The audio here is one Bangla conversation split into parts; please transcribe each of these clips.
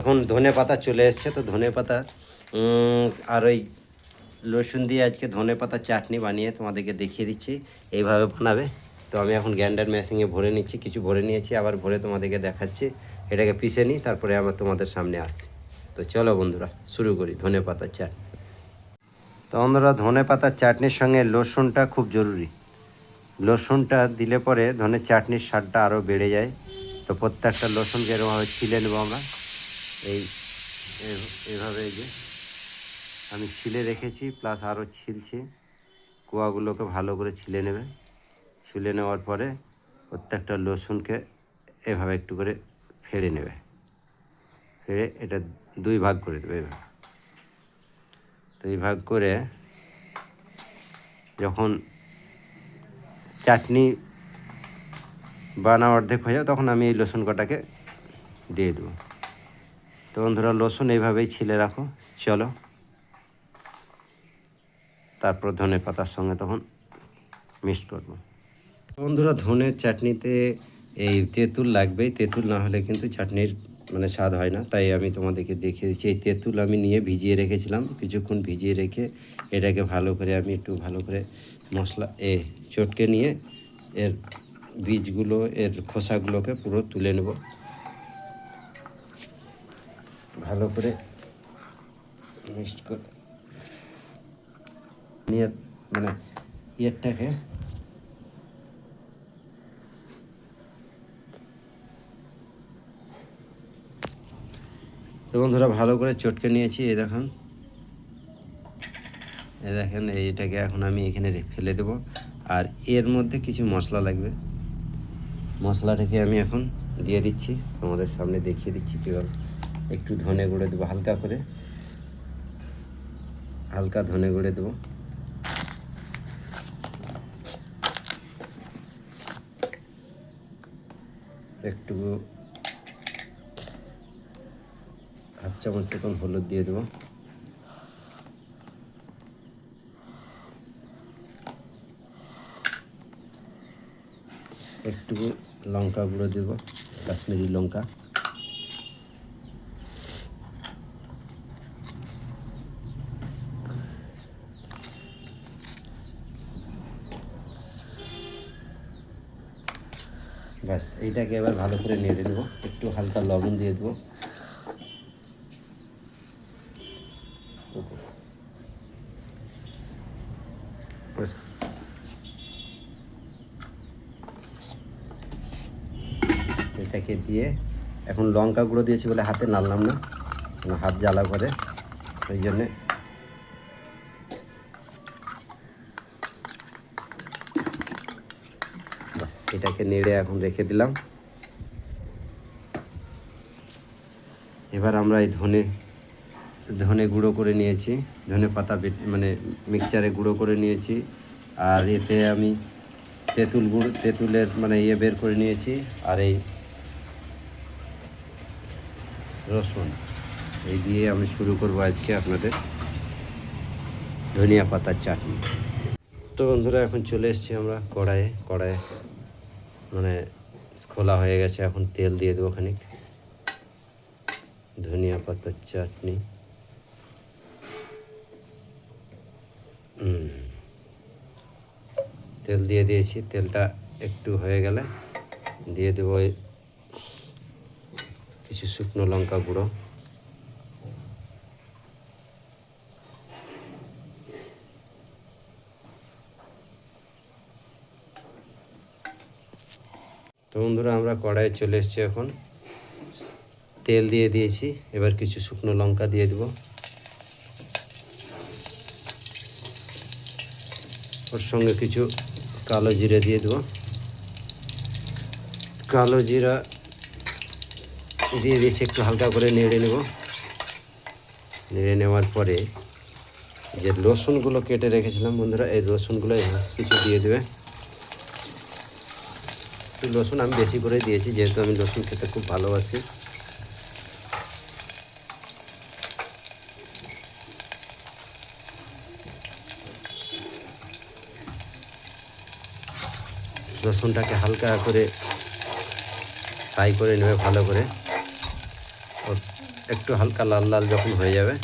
এখন ধনে পাতা চলে এসছে, তো ধনে পাতা আর ওই রসুন দিয়ে আজকে ধনে পাতা চাটনি বানিয়ে তোমাদেরকে দেখিয়ে দিচ্ছি, এইভাবে বানাবে। তো আমি এখন গ্যান্ডার মেশিনে ভরে নিচ্ছি, কিছু ভরে নিয়েছি, আবার ভরে তোমাদেরকে দেখাচ্ছি। এটাকে পিষে নিই, তারপরে আবার তোমাদের সামনে আসছি। তো চলো বন্ধুরা, শুরু করি, ধনে পাতার চাটনি তো বন্ধুরা, ধনে পাতার চাটনির সঙ্গে রসুনটা খুব জরুরি। রসুনটা দিলে পরে ধনে চাটনির স্বাদটা আরও বেড়ে যায়। তো প্রত্যেকটা রসুনকে এরকমভাবে ছিলে নেব আমরা। এই এভাবে যে আমি ছিলে রেখেছি প্লাস আরও ছিলছি। কোয়াগুলোকে ভালো করে ছিলে নেবে। ছিলে নেওয়ার পরে প্রত্যেকটা রসুনকে এভাবে একটু করে ফেড়ে নেবে। ফেড়ে এটা দুই ভাগ করে দেবে এভাবে। এই ভাগ করে যখন চাটনি বানা অর্ধেক হয়ে যাবে, তখন আমি এই রসুন কটাকে দিয়ে দেবো। তো বন্ধুরা রসুন এইভাবেই ছিলে রাখো। চলো। তারপর ধনে পাতার সঙ্গে তখন মিক্সড করব। বন্ধুরা ধনের চাটনিতে এই তেঁতুল লাগবেই। তেঁতুল না হলে কিন্তু চাটনির মানে স্বাদ হয় না। তাই আমি তোমাদেরকে দেখিয়ে দিচ্ছি। এই তেঁতুল আমি নিয়ে ভিজিয়ে রেখেছিলাম। কিছুক্ষণ ভিজিয়ে রেখে এটাকে ভালো করে আমি একটু ভালো করে মশলা, এ, চটকে নিয়ে এর বীজগুলো, এর খোসাগুলোকে পুরো তুলে নেব। ভালো করে মিক্সড করে নিয়ে মানে ইয়েরটাকে তো বন্ধুরা ভালো করে চটকে নিয়েছি, এই দেখুন। এই দেখেন, এইটাকে এখন আমি এখানে ফেলে দেবো। আর এর মধ্যে কিছু মশলা লাগবে। মশলাটাকে আমি এখন দিয়ে দিচ্ছি। তোমাদের সামনে দেখিয়ে দিচ্ছি কীভাবে একটু ধনে গুঁড়ে দেবো, হালকা করে। হালকা ধনে গুঁড়ে দেবো। একটু হাফ চামচ মতন হলুদ দিয়ে দেবো। একটু লঙ্কা গুঁড়ো দেবো, কাশ্মীরি লঙ্কা। ব্যাস, এইটাকে এবার ভালো করে নেড়ে নেব। একটু হালকা লবণ দিয়ে দেবো। এটাকে দিয়ে, এখন লঙ্কা গুঁড়ো দিয়েছি বলে হাতে নাড়লাম না। হাত জ্বালা করে, ওই জন্যে বাস, এটাকে নেড়ে এখন রেখে দিলাম। এবার আমরা এই ধনে ধনে গুঁড়ো করে নিয়েছি, ধনে পাতা মানে মিক্সচারে গুঁড়ো করে নিয়েছি। আর এতে আমি তেঁতুল গুঁড়ো, তেঁতুলের মানে ইয়ে বের করে নিয়েছি, আর এই রসুন। এই দিয়ে আমি শুরু করব আজকে আপনাদের ধনিয়া পাতার চাটনি। তো বন্ধুরা, এখন চলে এসেছি আমরা কড়াইয়ে কড়াইয়ে মানে খোলা হয়ে গেছে, এখন তেল দিয়ে দেবো খানিক। ধনিয়া পাতার চাটনি। তেল দিয়ে দিয়েছি, তেলটা একটু হয়ে গেলে দিয়ে দেবো কিছু শুকনো লঙ্কা গুঁড়ো। তো বন্ধুরা, আমরা কড়াইয়ে চলে এসেছি এখন। তেল দিয়ে দিয়েছি, এবার কিছু শুকনো লঙ্কা দিয়ে দেবো। ওর সঙ্গে কিছু কালো জিরে দিয়ে দেবো। কালো জিরা দিয়ে দিয়েছি, একটু হালকা করে নেড়ে নেব। নেড়ে নেওয়ার পরে যে রসুনগুলো কেটে রেখেছিলাম বন্ধুরা, এই রসুনগুলো কিছু দিয়ে দেবে। রসুন আমি বেশি করে দিয়েছি, যেহেতু আমি রসুন খেতে খুব ভালোবাসি। রসুনটাকে হালকা করে ফ্রাই করে নেবে ভালো করে। একটু হালকা লাল লাল যখন হয়ে যাবে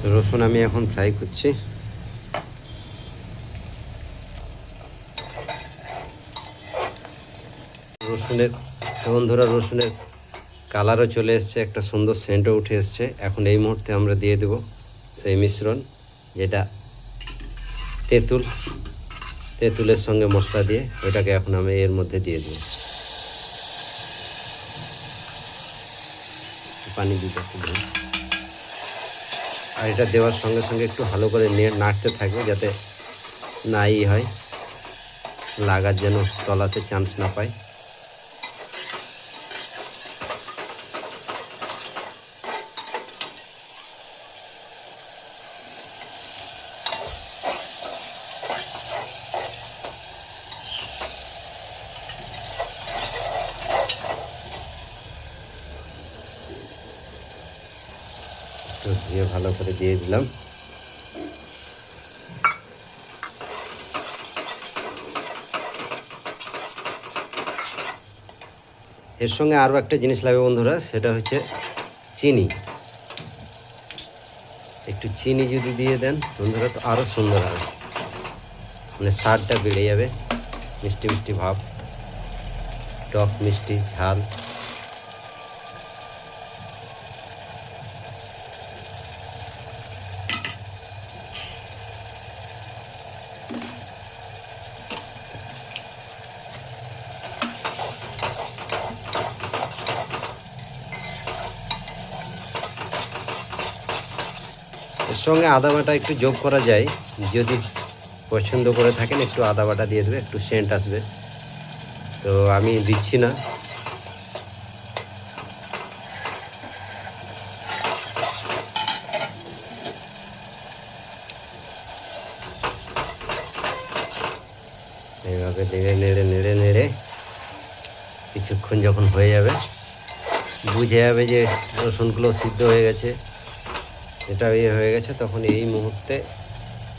তো রসুন আমি এখন ফ্রাই করছি। রসুনের বন্ধুরা রসুনের কালারও চলে এসছে, একটা সুন্দর সেন্টও উঠে এসছে। এখন এই মুহূর্তে আমরা দিয়ে দেব সেই মিশ্রণ, যেটা তেঁতুল, তেঁতুলের সঙ্গে মশলা দিয়ে ওটাকে এখন আমি এর মধ্যে দিয়ে দেবো। পানি দিতে। আর এটা দেওয়ার সঙ্গে সঙ্গে একটু ভালো করে নিয়ে নাড়তে থাকবে যাতে নাই হয়, লাগার যেন তলাতে চান্স না পায় তো দিয়ে ভালো করে দিয়ে দিলাম। এর সঙ্গে আরও একটা জিনিস লাগবে বন্ধুরা, সেটা হচ্ছে চিনি। একটু চিনি যদি দিয়ে দেন, বন্ধুরা, তো আরও সুন্দর হবে। মানে স্বাদটা বেড়ে যাবে। মিষ্টি মিষ্টি ভাব। টক মিষ্টি, ঝাল। সঙ্গে আদা বাটা একটু যোগ করা যায়। যদি পছন্দ করে থাকেন, একটু আদা বাটা দিয়ে দেবে, একটু সেন্ট আসবে। তো আমি দিচ্ছি না। এইভাবে নেড়ে নেড়ে নেড়ে নেড়ে কিছুক্ষণ যখন হয়ে যাবে, বুঝে যাবে যে রসুনগুলো সিদ্ধ হয়ে গেছে। এটা ইয়ে হয়ে গেছে, তখন এই মুহূর্তে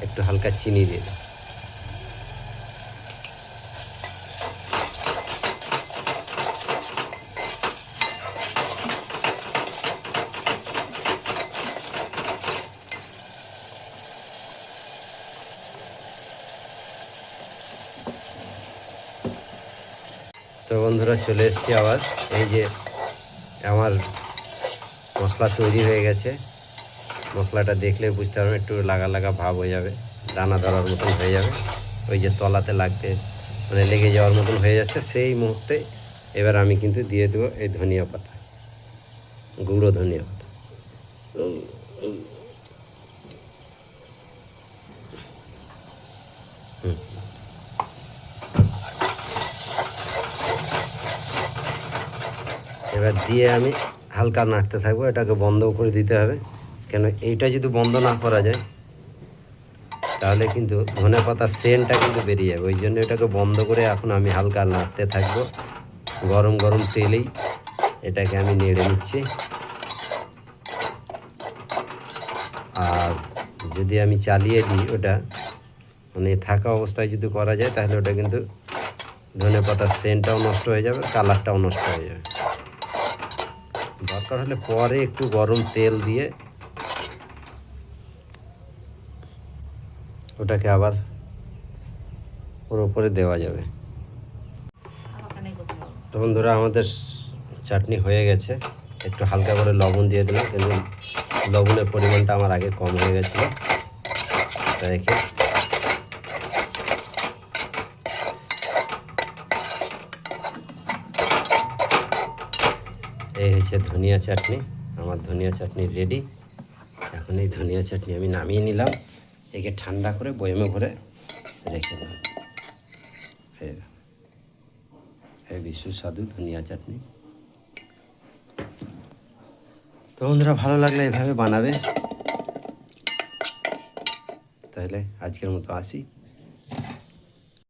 একটু হালকা চিনি দিয়ে। তো বন্ধুরা, চলে এসেছি আবার এই যে আমার মশলা তৈরি হয়ে গেছে মশলাটা দেখলে বুঝতে পারবেন একটু লাগা লাগা ভাব হয়ে যাবে, দানা ধরার মতন হয়ে যাবে। ওই যে তলাতে লাগতে মানে লেগে যাওয়ার মতন হয়ে যাচ্ছে, সেই মুহূর্তে এবার আমি কিন্তু দিয়ে দেবো এই ধনিয়া পাতা, গুঁড়ো ধনিয়া পাতা। এবার দিয়ে আমি হালকা নাড়তে থাকব, এটাকে বন্ধ করে দিতে হবে। কেন এইটা যদি বন্ধ না করা যায়, তাহলে কিন্তু ধনে পাতার সেন্টটা কিন্তু বেরিয়ে যাবে। ওই জন্য এটাকে বন্ধ করে এখন আমি হালকা নাড়তে থাকব। গরম গরম তেলেই এটাকে আমি নেড়ে নিচ্ছি। আর যদি আমি চালিয়ে দিই ওটা মানে থাকা অবস্থায় যদি করা যায়, তাহলে ওটা কিন্তু ধনে পাতার সেন্টটাও নষ্ট হয়ে যাবে, কালারটাও নষ্ট হয়ে যাবে। দরকার হলে পরে একটু গরম তেল দিয়ে ওটাকে আবার ওর উপরে দেওয়া যাবে। তো বন্ধুরা, আমাদের চাটনি হয়ে গেছে। একটু হালকা করে লবণ দিয়ে দিলাম, কিন্তু লবণের পরিমাণটা আমার আগে কম হয়ে গেছিল। তাই এই হচ্ছে ধনিয়া চাটনি। আমার ধনিয়া চাটনি রেডি এখন এই ধনিয়া চাটনি আমি নামিয়ে নিলাম। একে ঠান্ডা করে বয়মে ভরে রেখে দেব। এই দেখো। এই বিশ্ব স্বাদু ধনিয়া চাটনি। তো বন্ধুরা, ভালো লাগলে এভাবে বানাবে। তাহলে আজকের মতো আসি।